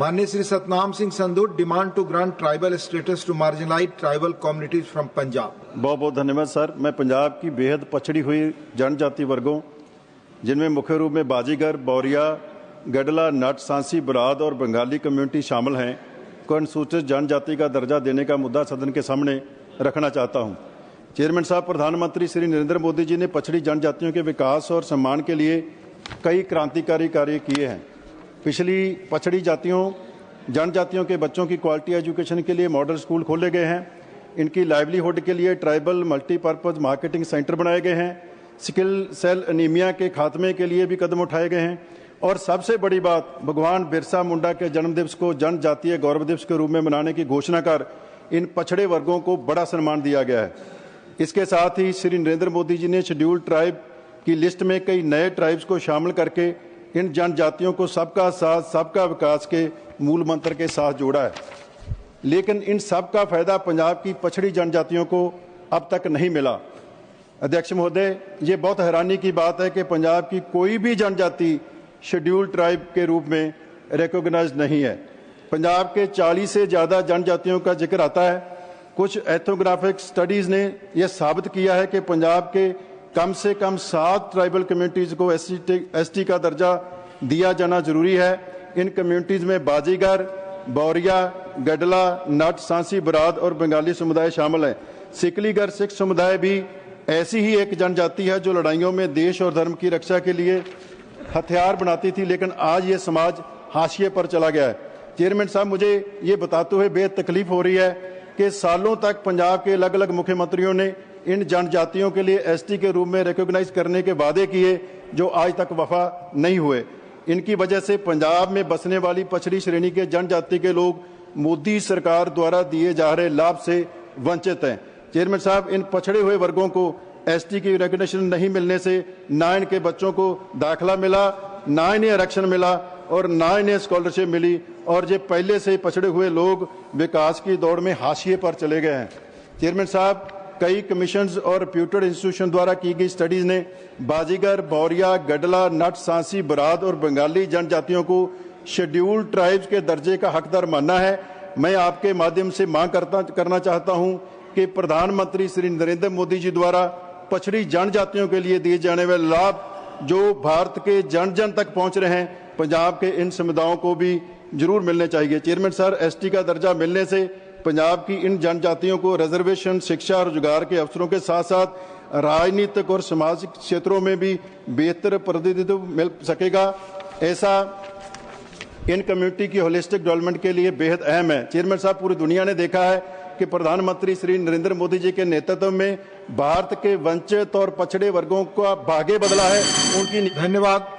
माननीय Shri Satnam Singh Sandhu demand to grant tribal status to marginalise tribal communities from Punjab बहुत बहुत धन्यवाद, sir. मैं पंजाब की बेहद पछड़ी हुई जनजाति वर्गों, जिनमें मुख्य रूप में बाजीगर, बौरिया, गडला, नट, सांसी, बराद और बंगाली कम्युनिटी शामिल हैं। को अनुसूचित जनजाति का दर्जा देने का मुद्दा सदन के सामने रखना चाहता हूँ? चेयरमैन साहब, प्रधानमंत्री श्री नरेंद्र मोदी जी ने पछड़ी जनजातियों के विकास और सम्मान के लिए कई क्रांतिकारी कार्य किए हैं। पिछली पछड़ी जातियों, जनजातियों के बच्चों की क्वालिटी एजुकेशन के लिए मॉडल स्कूल खोले गए हैं। इनकी लाइवलीहुड के लिए ट्राइबल मल्टीपर्पज मार्केटिंग सेंटर बनाए गए हैं। स्किल सेल अनीमिया के खात्मे के लिए भी कदम उठाए गए हैं। और सबसे बड़ी बात, भगवान बिरसा मुंडा के जन्म दिवस को जनजातीय गौरव दिवस के रूप में मनाने की घोषणा कर इन पछड़े वर्गों को बड़ा सम्मान दिया गया है। इसके साथ ही श्री नरेंद्र मोदी जी ने शेड्यूल्ड ट्राइब की लिस्ट में कई नए ट्राइब्स को शामिल करके इन जनजातियों को सबका साथ, सबका विकास के मूल मंत्र के साथ जोड़ा है। लेकिन इन सब का फ़ायदा पंजाब की पछड़ी जनजातियों को अब तक नहीं मिला। अध्यक्ष महोदय, ये बहुत हैरानी की बात है कि पंजाब की कोई भी जनजाति शेड्यूल ट्राइब के रूप में रिकॉग्नाइज नहीं है। पंजाब के 40 से ज़्यादा जनजातियों का ज़िक्र आता है। कुछ एथोग्राफिक स्टडीज़ ने यह साबित किया है कि पंजाब के कम से कम सात ट्राइबल कम्युनिटीज को एस टी का दर्जा दिया जाना ज़रूरी है। इन कम्युनिटीज में बाजीगर, बौरिया, गडला, नट, सांसी, बराद और बंगाली समुदाय शामिल हैं। सिकलीगर सिख समुदाय भी ऐसी ही एक जनजाति है जो लड़ाइयों में देश और धर्म की रक्षा के लिए हथियार बनाती थी, लेकिन आज ये समाज हाशिए पर चला गया है। चेयरमैन साहब, मुझे ये बताते हुए बेहद तकलीफ़ हो रही है कि सालों तक पंजाब के अलग अलग मुख्यमंत्रियों ने इन जनजातियों के लिए एसटी के रूप में रिकॉग्नाइज करने के वादे किए, जो आज तक वफा नहीं हुए। इनकी वजह से पंजाब में बसने वाली पछड़ी श्रेणी के जनजाति के लोग मोदी सरकार द्वारा दिए जा रहे लाभ से वंचित हैं। चेयरमैन साहब, इन पछड़े हुए वर्गों को एसटी की रिकग्निशन नहीं मिलने से ना इनके बच्चों को दाखिला मिला ना इन्हें आरक्षण मिला और ना इन्हें स्कॉलरशिप मिली और ये पहले से पछड़े हुए लोग विकास की दौड़ में हाशिए पर चले गए हैं। चेयरमैन साहब कई कमीशन और रेप्यूटेड इंस्टीट्यूशन द्वारा की गई स्टडीज़ ने बाजीगर बौरिया गडला, नट, सांसी, बराद और बंगाली जनजातियों को शेड्यूल्ड ट्राइब्स के दर्जे का हकदार मानना है। मैं आपके माध्यम से मांग करता, करना चाहता हूँ कि प्रधानमंत्री श्री नरेंद्र मोदी जी द्वारा पछड़ी जनजातियों के लिए दिए जाने वाले लाभ जो भारत के जन जन तक पहुँच रहे हैं, पंजाब के इन समुदायों को भी ज़रूर मिलने चाहिए। चेयरमैन सर, एसटी का दर्जा मिलने से पंजाब की इन जनजातियों को रिजर्वेशन शिक्षा रोज़गार के अवसरों के साथ साथ राजनीतिक और सामाजिक क्षेत्रों में भी बेहतर प्रतिनिधित्व मिल सकेगा। ऐसा इन कम्युनिटी की होलिस्टिक डेवलपमेंट के लिए बेहद अहम है। चेयरमैन साहब, पूरी दुनिया ने देखा है कि प्रधानमंत्री श्री नरेंद्र मोदी जी के नेतृत्व में भारत के वंचित और पछड़े वर्गों का भाग्य बदला है। उनकी धन्यवाद।